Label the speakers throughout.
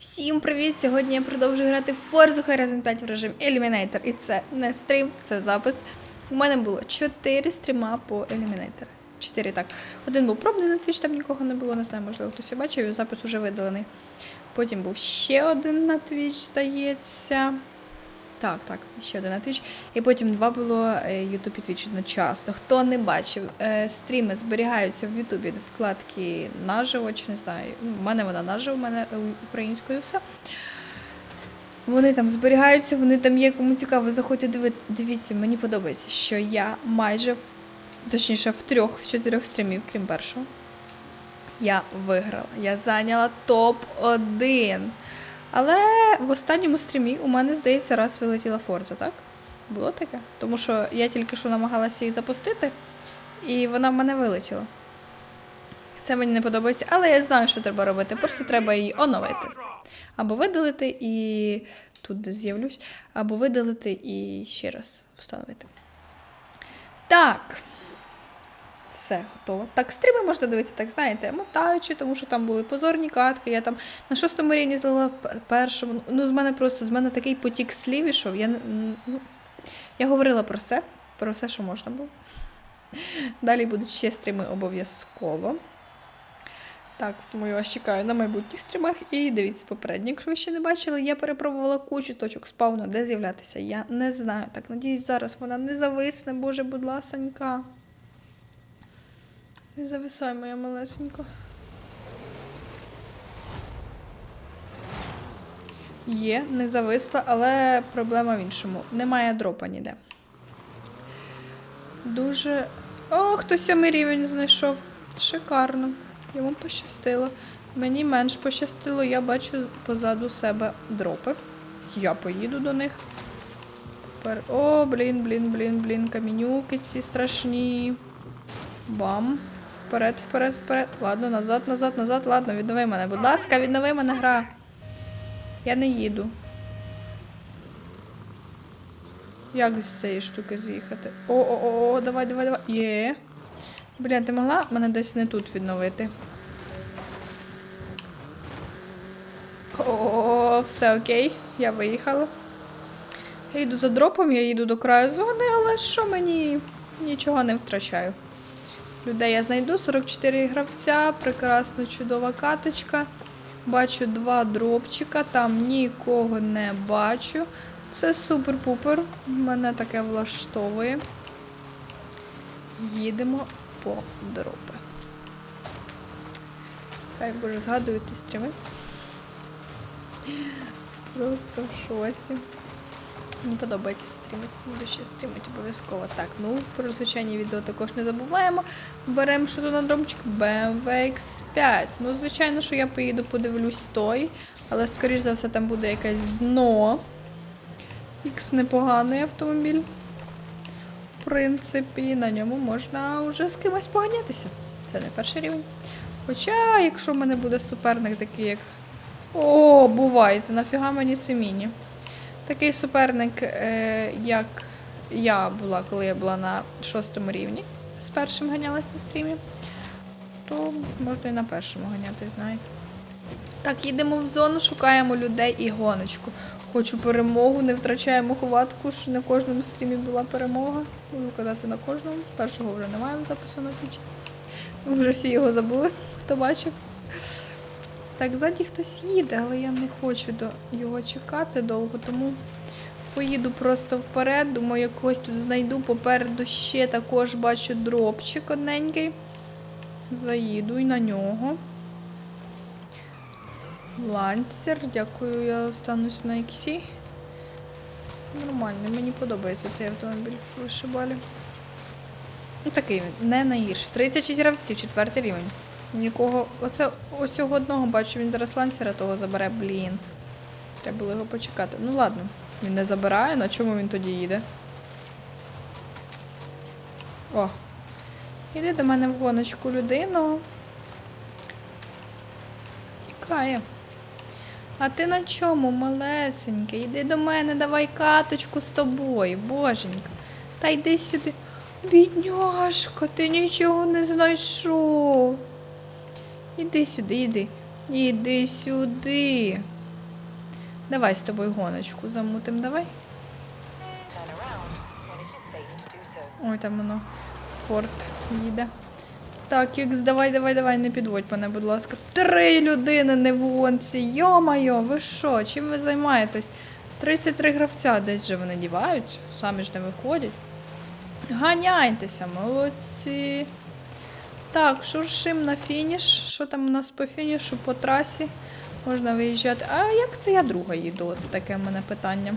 Speaker 1: Всім привіт! Сьогодні я продовжую грати в Forza Horizon 5 в режим Eliminator. І це не стрім, це запис. У мене було 4 стріма по Eliminator. 4 так. Один був пробний на Twitch, там нікого не було, не знаю, можливо, хтось його бачив, запис уже видалений. Потім був ще один на Twitch, здається. Так, так, ще один Twitch. І потім два було е, YouTube і Twitch одночасно. Хто не бачив, е, стріми зберігаються в YouTube вкладки наживо, чи не знаю. Ну, в мене вона наживо, в мене е, українською все. Вони там зберігаються, вони там є, кому цікаво, заходьте диви, дивіться, мені подобається, що я майже в точніше в трьох, в чотирьох стрімів, крім першого. Я виграла. Я зайняла топ-1. Але в останньому стрімі у мене, здається, раз вилетіла Форза, так? Було таке? Тому що я тільки що намагалася її запустити, і вона в мене вилетіла. Це мені не подобається, але я знаю, що треба робити. Просто треба її оновити. Або видалити і тут де з'явлюсь, або видалити і ще раз встановити. Так. Все, готово. Так, стріми можна дивитися, так, знаєте, мотаючи, тому що там були позорні катки. Я там на шостому рівні злила першому. Ну, з мене просто з мене такий потік слів ішов. Я, ну, я говорила про все, про все, що можна було. Далі будуть ще стріми обов'язково. Так, тому я вас чекаю на майбутніх стрімах. І дивіться попередні, якщо ви ще не бачили, я перепробувала кучу точок спавну, де з'являтися. Я не знаю. Так, надіюсь, зараз вона не зависне, боже, будь ласонька. Зависай, моя малесенька. Є, не зависла, але проблема в іншому. Немає дропа ніде. Дуже. О, хтось сьомий рівень знайшов. Шикарно. Йому пощастило. Мені менш пощастило, я бачу позаду себе дропи. Я поїду до них. Пер- О, блін, блін, блін, блін, камінюки ці страшні. Бам. Вперед, вперед, вперед. Ладно, назад, назад, назад. Ладно, віднови мене. Будь ласка, віднови мене гра. Я не їду. Як з цієї штуки з'їхати? О, о, о, о, давай, давай, давай. Є. Блін, ти могла мене десь не тут відновити? О, все окей, я виїхала. Я йду за дропом, я їду до краю зони, але що мені нічого не втрачаю. Людей я знайду 44 гравця, прекрасна чудова каточка. Бачу два дропчика, там нікого не бачу. Це супер-пупер. Мене таке влаштовує. Їдемо по дропи. Хай боже, згадую ті стріми. Просто в шоці. Мені подобається стрімити. Буду ще стрімити обов'язково. Так, ну про звичайні відео також не забуваємо. Беремо що тут на дромчик BMW X5. Ну, звичайно, що я поїду, подивлюсь той, але скоріш за все там буде якесь дно. X непоганий автомобіль. В принципі, на ньому можна вже з кимось поганятися. Це не перший рівень. Хоча, якщо в мене буде суперник такий, як. О, бувайте, нафіга мені це міні. Такий суперник, е, як я була, коли я була на шостому рівні, з першим ганялась на стрімі, то можна і на першому ганяти, знаєте. Так, їдемо в зону, шукаємо людей і гоночку. Хочу перемогу, не втрачаємо хватку, що на кожному стрімі була перемога. Буду казати на кожному. Першого вже немає запису на піч. Вже всі його забули, хто бачив. Так, ззаді хтось їде, але я не хочу до його чекати довго, тому поїду просто вперед. Думаю, якогось тут знайду. Попереду ще також бачу дропчик одненький. Заїду і на нього. Лансер, дякую, я останусь на іксі. Нормально, мені подобається цей автомобіль в вишибалі. Ну такий не найгірший. 36 гравців, четвертий рівень. Нікого. Оце оцього одного бачу, він зараз лансера того забере, блін. Треба було його почекати. Ну ладно, він не забирає, на чому він тоді їде? О. Іди до мене в гоночку людину. Тікає. А ти на чому, малесенький? Іди до мене, давай каточку з тобою, боженька. Та йди сюди. Бідняшка, ти нічого не знайшов. Іди сюди, іди. Іди сюди. Давай з тобою гоночку замутим, давай. Ой, там воно. Форт їде. Так, Юкс, давай, давай, давай, не підводь мене, будь ласка. Три людини не в гонці. Йо-майо, ви що? Чим ви займаєтесь? 33 гравця, десь же вони діваються, самі ж не виходять. Ганяйтеся, молодці. Так, шуршим на фініш. Що там у нас по фінішу, по трасі? Можна виїжджати. А як це я друга їду? От таке в мене питання.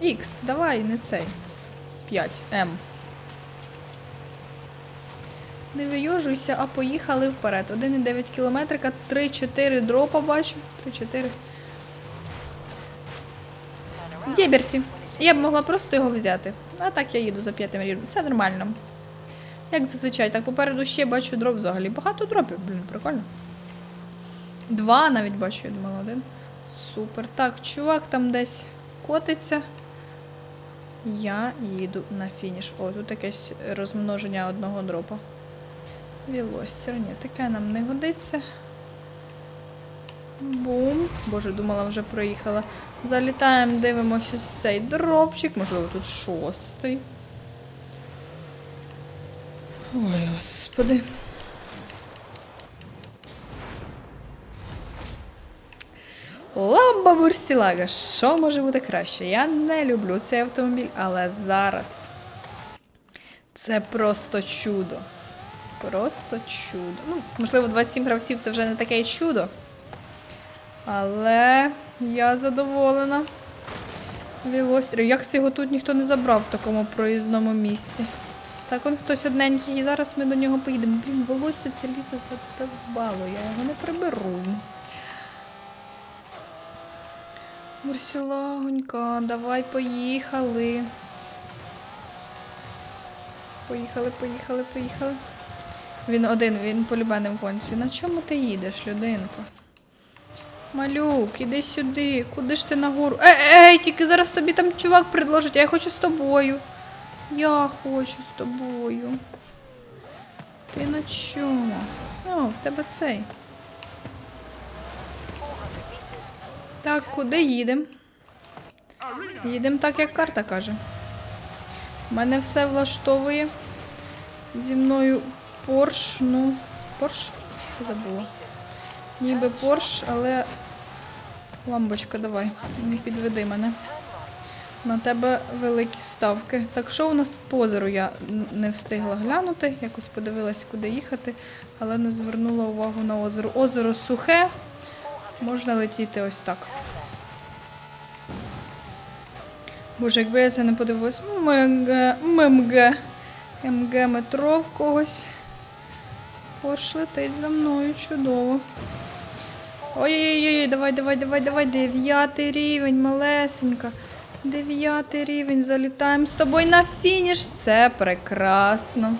Speaker 1: Ікс, давай, не цей. 5 М. Не вийожуйся, а поїхали вперед. 1,9 кілометрика, 3-4 дропа бачу. 3-4.
Speaker 2: Turn.
Speaker 1: Дєберті. Я б могла просто його взяти. А так я їду за п'ятим рівнем. Все нормально. Як зазвичай, так попереду ще бачу дроп взагалі. Багато дропів, блін, прикольно. Два навіть бачу, я думала, один. Супер. Так, чувак там десь котиться. Я їду на фініш. О, тут якесь розмноження одного дропа. Вілостер, ні, таке нам не годиться. Бум. Боже, думала, вже проїхала. Залітаємо, дивимося цей дропчик. Можливо, тут шостий. Ой, господи. Ламба Мурсілага. Що може бути краще? Я не люблю цей автомобіль, але зараз це просто чудо. Просто чудо. Ну, можливо, 27 гравців це вже не таке чудо. Але я задоволена. Вілострів. Як цього тут ніхто не забрав в такому проїзному місці? Так, он хтось одненький, і зараз ми до нього поїдемо. Блін, волосся це лізе задовбало, я його не приберу. Мурсюлагонька, давай поїхали. Поїхали, поїхали, поїхали. Він один, він полюбе не в гонці. На чому ти їдеш, людинко? Малюк, іди сюди. Куди ж ти нагору? Ей, ей, тільки зараз тобі там чувак предложить, а я хочу з тобою. Я хочу з тобою. Ти на чому? О, в тебе цей. Так, куди їдемо? Їдемо так, як карта каже. Мене все влаштовує. Зі мною Порш, ну. Порш? Забула. Ніби Порш, але. Ламбочка, давай. Підведи мене. На тебе великі ставки. Так що у нас тут по озеру я не встигла глянути, якось подивилась, куди їхати, але не звернула увагу на озеро. Озеро сухе, можна летіти ось так. Боже, якби я це не подивилась. МГ, ММГ. МГ метро в когось. Порш летить за мною, чудово. Ой-ой-ой, давай, давай, давай, давай. Дев'ятий рівень, малесенька. Дев'ятий рівень, залітаємо з тобою на фініш. Це прекрасно.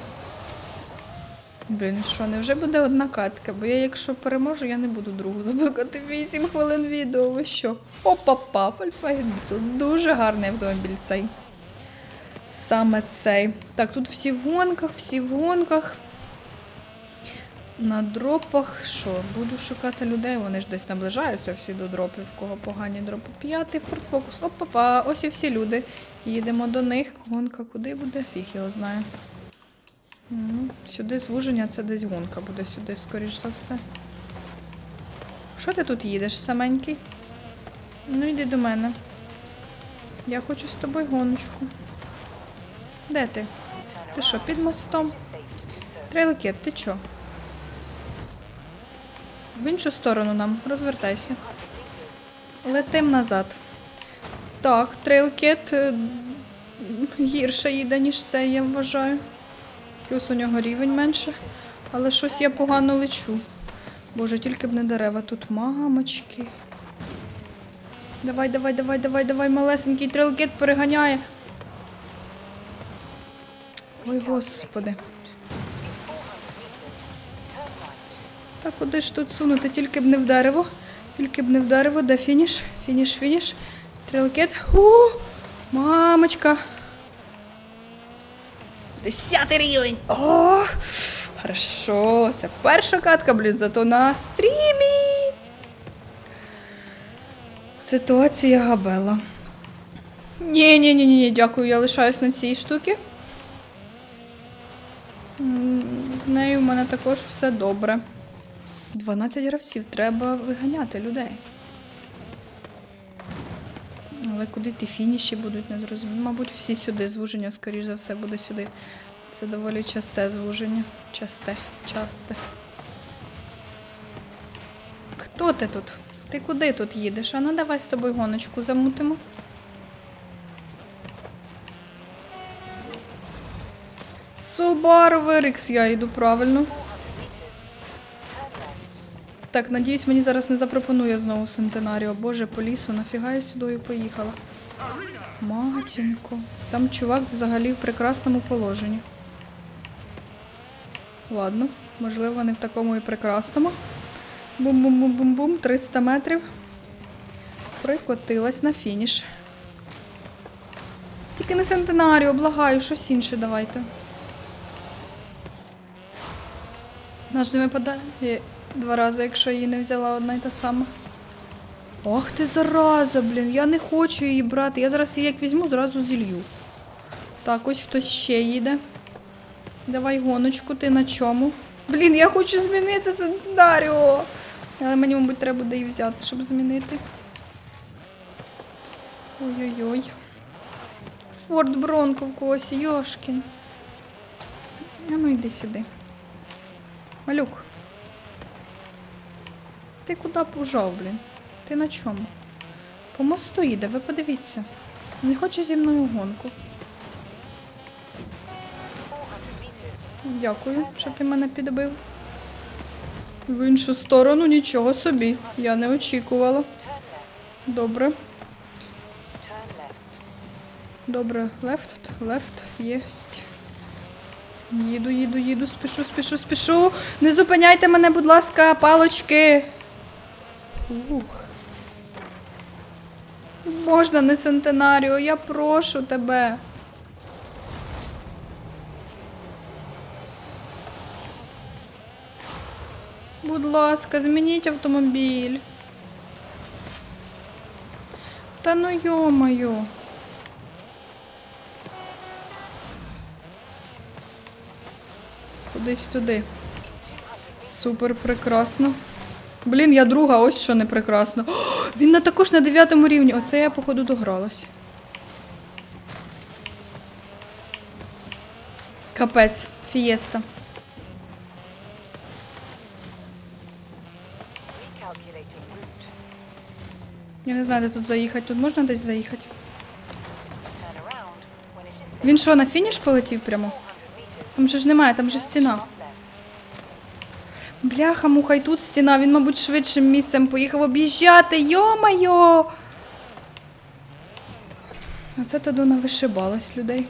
Speaker 1: Блін, що, невже буде одна катка? Бо я, якщо переможу, я не буду другу запускати 8 хвилин відео. Ви що? Опа-па, Volkswagen. Дуже гарний автомобіль цей. Саме цей. Так, тут всі в гонках, всі в гонках. На дропах що? Буду шукати людей, вони ж десь наближаються всі до дропів, в кого погані дропи. П'ятий Focus. Опа-па, ось і всі люди. Їдемо до них. Гонка куди буде? Фіг його знає. Ну, сюди звуження, це десь гонка буде сюди, скоріш за все. Що ти тут їдеш, саменький? Ну йди до мене. Я хочу з тобою гоночку. Де ти? Ти що, під мостом? Трейлкет, ти чо? В іншу сторону нам, розвертайся. Летим назад. Так, трейлкет е, гірше їде, ніж це, я вважаю. Плюс у нього рівень менше. Але щось я погано лечу. Боже, тільки б не дерева. Тут мамочки. Давай, давай, давай, давай, давай, малесенький трейлкет переганяє. Ой, господи. Куди ж тут сунути? Тільки б не в дерево. Тільки б не в дерево. Де фініш? Фініш, фініш. Трилкет. У! Мамочка. Десятий рівень. О! Хорошо. Це перша катка, блін, зато на стрімі. Ситуація Габела. Ні, ні, ні, ні, дякую, я лишаюсь на цій штуці. З нею в мене також все добре. 12 гравців, треба виганяти людей. Але куди ті фініші будуть, не зрозуміло. Мабуть, всі сюди. Звуження, скоріш за все, буде сюди. Це доволі часте звуження. Часте, часте. Хто ти тут? Ти куди тут їдеш? А ну давай з тобою гоночку замутимо. Subaru VRX, я йду правильно. Так, надіюсь, мені зараз не запропонує знову Сентенаріо. Боже, по лісу, нафіга я сюди поїхала. Матінко. Там чувак взагалі в прекрасному положенні. Ладно, можливо, не в такому і прекрасному. Бум-бум-бум-бум-бум, 300 метрів. Прикотилась на фініш. Тільки не Сентенаріо, благаю, щось інше давайте. Наш не випадає два рази, якщо її не взяла одна й та сама. Ах ти зараза, блін, я не хочу її брати. Я зараз її як візьму, зразу зілью. Так, ось хтось ще їде. Давай гоночку, ти на чому? Блін, я хочу змінити Сентенаріо. Але мені, мабуть, треба буде її взяти, щоб змінити. Ой-ой-ой. Форд Бронко в когось, Йошкін. А ну йди сюди. Малюк. Ти куди пужав, блін? Ти на чому? По мосту їде, ви подивіться. Не хоче зі мною гонку. Дякую, що ти мене підбив. В іншу сторону нічого собі. Я не очікувала. Добре. Добре, лефт, лефт, єсть. Їду, їду, їду, спішу, спішу, спішу. Не зупиняйте мене, будь ласка, палочки. Ух. Можна не Сентенаріо, я прошу тебе. Будь ласка, змініть автомобіль. Та ну йо-моє. Кудись туди. Супер прекрасно. Блін, я друга, ось що не прекрасно. О, він на також на дев'ятому рівні. Оце я, походу, догралась. Капець, фієста. Я не знаю, де тут заїхати. Тут можна десь заїхати? Він що, на фініш полетів прямо? Там же ж немає, там же стіна. Бляха, муха, й тут стіна, він, мабуть, швидшим місцем поїхав об'їжджати. Йо-майо! Оце тоді навишибалось людей.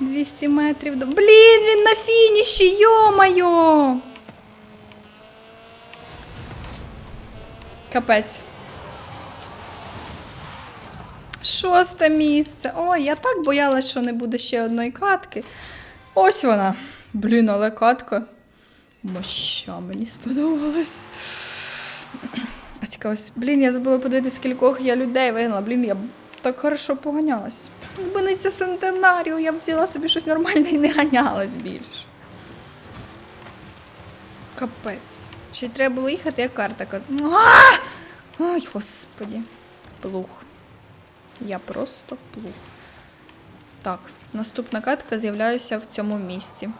Speaker 1: 200 метрів до. Блін, він на фініші! Йо-майо! Капець. Шосте місце. Ой, я так боялась, що не буде ще одної катки. Ось вона. Блін, але катка. Моща, мені сподобалась. А цікаво, блін, я забула подивитися, скількох я людей вигнала. Блін, я так хорошо поганялась. Якби не це Сентенаріо, я б взяла собі щось нормальне і не ганялась більше. Капець. Ще й треба було їхати, як карта казала. Ой, господі. Плух. Я просто плух. Так, наступна катка з'являюся в цьому місці.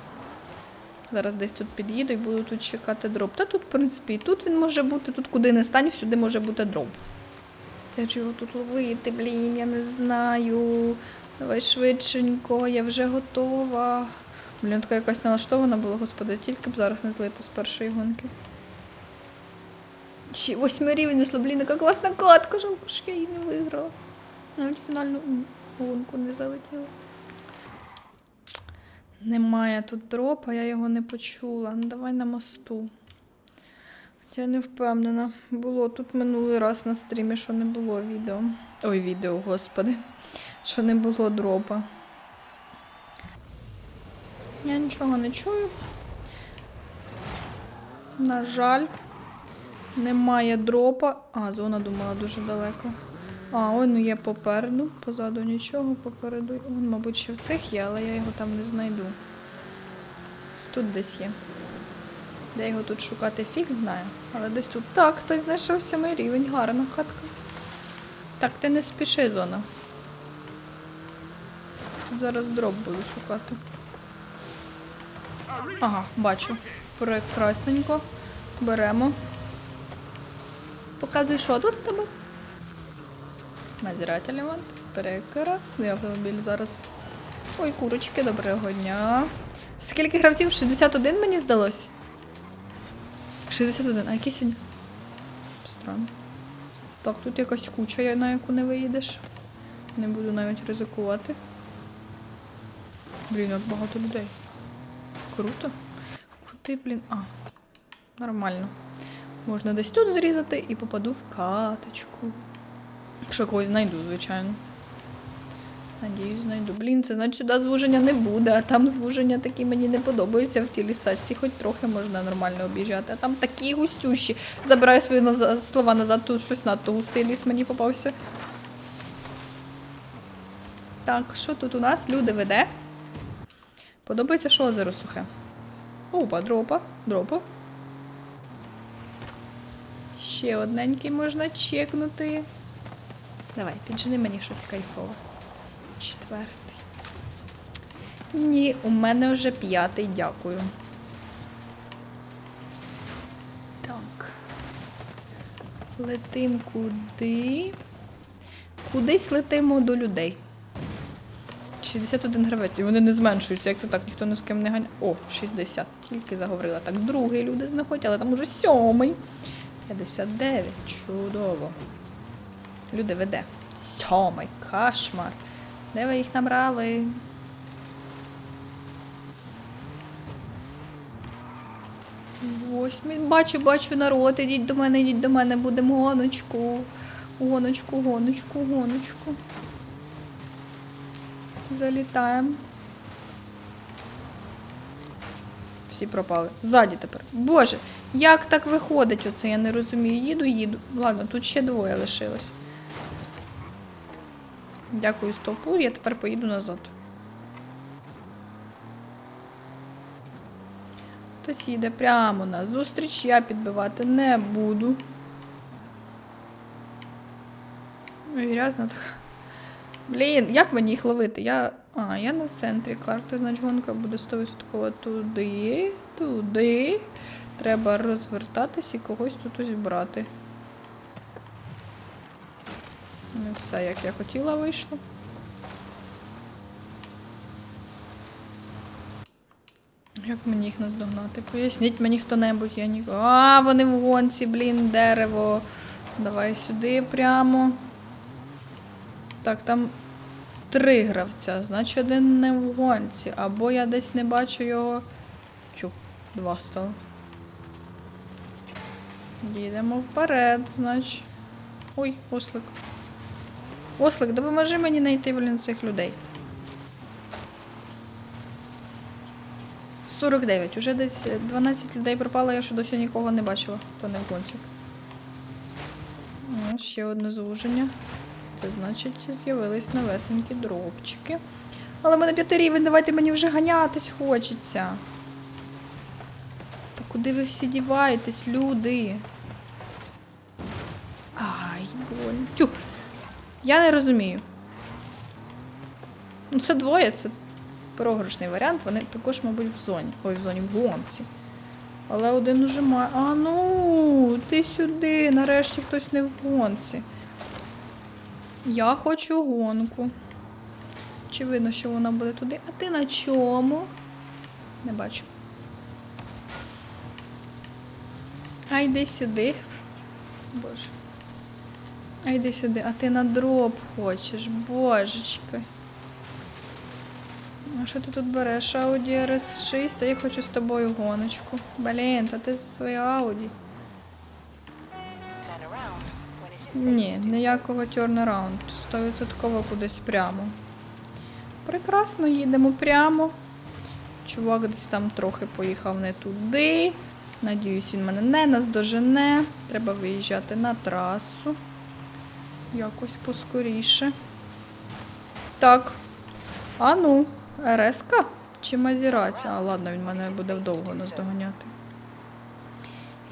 Speaker 1: Зараз десь тут під'їду і буду тут чекати дроп. Та тут, в принципі, і тут він може бути, тут куди не стань, всюди може бути дроп. Та ж його тут ловити, блін, я не знаю. Давай швидшенько, я вже готова. Блін, така якась налаштована була, господи, тільки б зараз не злити з першої гонки. Ще восьмий рівень блін, яка класна катка, жалко, що я її не виграла. Навіть фінальну гонку не залетіла. Немає тут дропа, я його не почула. Ну давай на мосту. Я не впевнена. Було тут минулий раз на стрімі, що не було відео. Ой, відео, господи. Що не було дропа. Я нічого не чую. На жаль. Немає дропа. А, зона думала дуже далеко. А, он є попереду, позаду нічого, попереду. Он, мабуть, ще в цих є, але я його там не знайду. Тут десь є. Де його тут шукати фіг знаю. Але десь тут. Так, хтось знайшов сьомий рівень, гарна хатка. Так, ти не спіши, зона. Тут зараз дроп буду шукати. Ага, бачу. Прекрасненько. Беремо. Показуй, що тут в тебе? Мазератель Левант. Прекрасний автомобіль зараз. Ой, курочки, доброго дня. Скільки гравців? 61 мені здалось? 61. А який сьогодні? Странно. Так, тут якась куча, на яку не виїдеш. Не буду навіть ризикувати. Блін, як багато людей. Круто. Куди, блін. А, нормально. Можна десь тут зрізати і попаду в каточку. Якщо когось знайду, звичайно. Надіюсь, знайду. Блін, це значить сюди звуження не буде, а там звуження такі мені не подобаються в тій лісаці, хоч трохи можна нормально об'їжджати. А там такі густющі. Забираю свої назад, слова назад, тут щось надто густий ліс мені попався. Так, що тут у нас? Люди веде. Подобається, що озеро сухе. Опа, дропа, дропа. Ще одненький можна чекнути. Давай, піджени мені щось кайфове. Четвертий. Ні, у мене вже п'ятий, дякую. Так. Летим куди? Кудись летимо до людей. 61 гравець, і вони не зменшуються, як це так, ніхто ні з ким не ганяє. О, 60, тільки заговорила. Так, другий люди знаходять, але там уже сьомий. 59, чудово. Люди веде. Сьомий, кошмар. Де ви їх набрали? Восьмий. Бачу, бачу народ. Ідіть до мене, ідіть до мене, будемо гоночку. Гоночку, гоночку, гоночку. Залітаємо. Всі пропали. Ззаді тепер. Боже, як так виходить оце? Я не розумію. Їду, їду. Ладно, тут ще двоє лишилось. Дякую, стопу. Я тепер поїду назад. Хтось їде прямо на зустріч, я підбивати не буду. Ой, грязно так. Блін, як мені їх ловити? Я. А, я на центрі карти, значить гонка буде 100% туди, туди. Треба розвертатись і когось тут ось брати. Не все, як я хотіла, вийшло. Як мені їх наздогнати? Поясніть мені хто-небудь, я ні. А, вони в гонці, блін, дерево. Давай сюди прямо. Так, там три гравця, значить один не в гонці. Або я десь не бачу його. Тю, два стало. Їдемо вперед, значить. Ой, ослик. Ослик, допоможи мені знайти, блін, цих людей. 49. Уже десь 12 людей пропало, я ще досі нікого не бачила, хто не в гонці. О, ще одне звуження. Це значить, з'явились новесенькі дропчики. Але в мене п'ятий рівень, давайте мені вже ганятись хочеться. Та куди ви всі діваєтесь, люди? Ай, больно. Тю. Я не розумію. Ну, це двоє, це програшний варіант. Вони також, мабуть, в зоні. Ой, в зоні в гонці. Але один уже має. А ну, ти сюди. Нарешті хтось не в гонці. Я хочу гонку. Чи видно, що вона буде туди? А ти на чому? Не бачу. А йди сюди. Боже. А йди сюди, а ти на дроп хочеш, божечки. А що ти тут береш? Audi RS6, а я хочу з тобою гоночку. Блін, та ти за своє
Speaker 2: safe
Speaker 1: Ні, ніякого turnaround. Стовідсотково кудись прямо. Прекрасно, їдемо прямо. Чувак десь там трохи поїхав не туди. Надіюсь, він мене не наздожене. Треба виїжджати на трасу. Якось поскоріше. Так. А ну, РСК чи Мазіраті? А, ладно, він мене буде вдовго наздоганяти.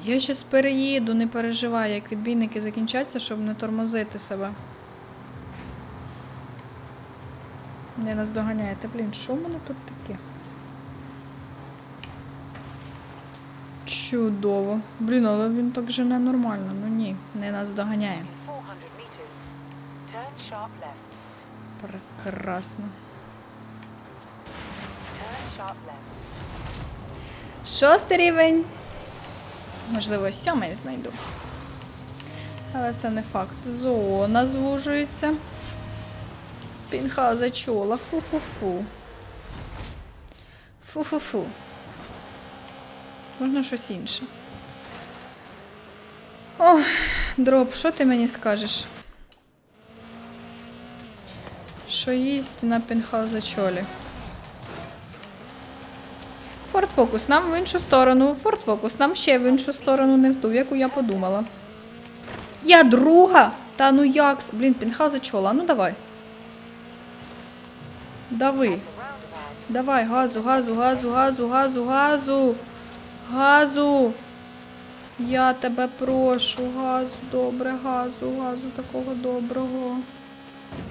Speaker 1: Я щас переїду, не переживай, як відбійники закінчаться, щоб не тормозити себе. Не наздоганяєте. Блін, що в мене тут таке? Чудово. Блін, але він так жене нормально. Ну ні, не наздоганяє. Прекрасно. Шостий рівень. Можливо, сьомий знайду. Але це не факт. Зона звужується. Пінха зачула. Фу-фу-фу. Фу-фу-фу. Можна щось інше. Ох, дроб, що ти мені скажеш? Що їсть на пінхаузачолі? Форт Фокус нам в іншу сторону. Форт Фокус нам ще в іншу сторону, не в ту, в яку я подумала. Я друга! Та ну як? Блін, пінхауза чола, ну давай. Дави. Давай, газу, газу, газу, газу, газу, газу. Газу. Я тебе прошу, газу, добре, газу, газу такого доброго.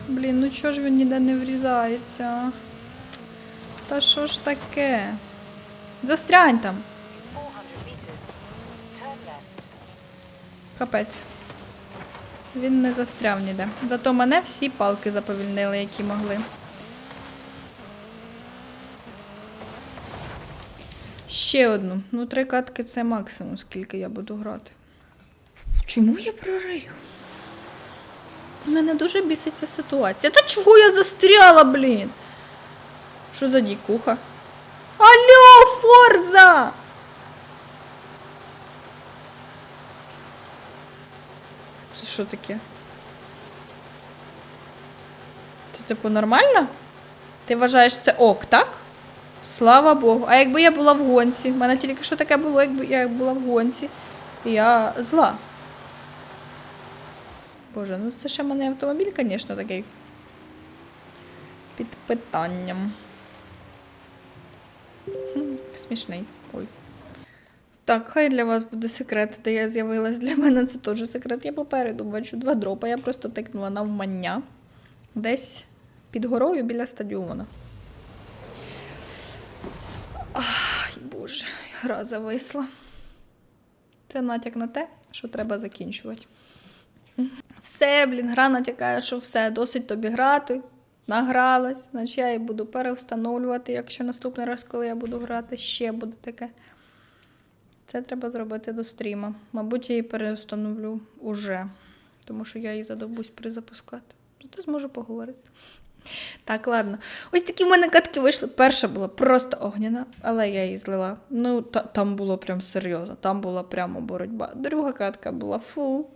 Speaker 1: Блін, ну чого ж він ніде не врізається? Та що ж таке? Застрянь там.
Speaker 2: 400 meters. Turn left.
Speaker 1: Капець. Він не застряв ніде. Зато мене всі палки заповільнили, які могли. Ще одну. Ну, три катки це максимум, скільки я буду грати. Чому я прорию? Мене дуже бісить ця ситуація. Та чого я застряла, блін? Що за дікуха? Алло, Форза! Це що таке? Це типу нормально? Ти вважаєш це ок, так? Слава Богу. А якби я була в гонці? У мене тільки що таке було, якби я була в гонці. Я зла. Боже, ну це ще мене автомобіль, звісно, такий. Під питанням. Смішний. Ой. Так, хай для вас буде секрет, де я з'явилась. Для мене це теж секрет. Я попереду бачу два дропа. Я просто тикнула навмання. Десь під горою біля стадіона. Ай, боже, гра зависла. Це натяк на те, що треба закінчувати. Все, блін, гра натякає, що все, досить тобі грати. Награлась, значить я її буду переустановлювати, якщо наступний раз, коли я буду грати, ще буде таке. Це треба зробити до стріма. Мабуть, я її переустановлю уже, тому що я її задовбусь перезапускати. Зато зможу поговорити. Так, ладно. Ось такі в мене катки вийшли. Перша була просто огняна, але я її злила. Ну, та, там було прям серйозно, там була прямо боротьба. Друга катка була фу.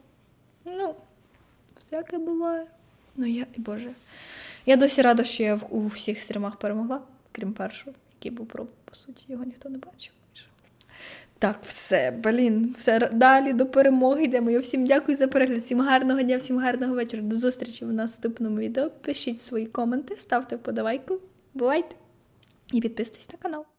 Speaker 1: Ну, всяке буває. Ну, я, боже. Я досі рада, що я у всіх стрімах перемогла, крім першого, який був проб, по суті, його ніхто не бачив. Так, все, блін, все далі до перемоги йдемо. Я всім дякую за перегляд. Всім гарного дня, всім гарного вечора. До зустрічі в наступному відео. Пишіть свої коменти, ставте вподобайку. Бувайте і підписуйтесь на канал.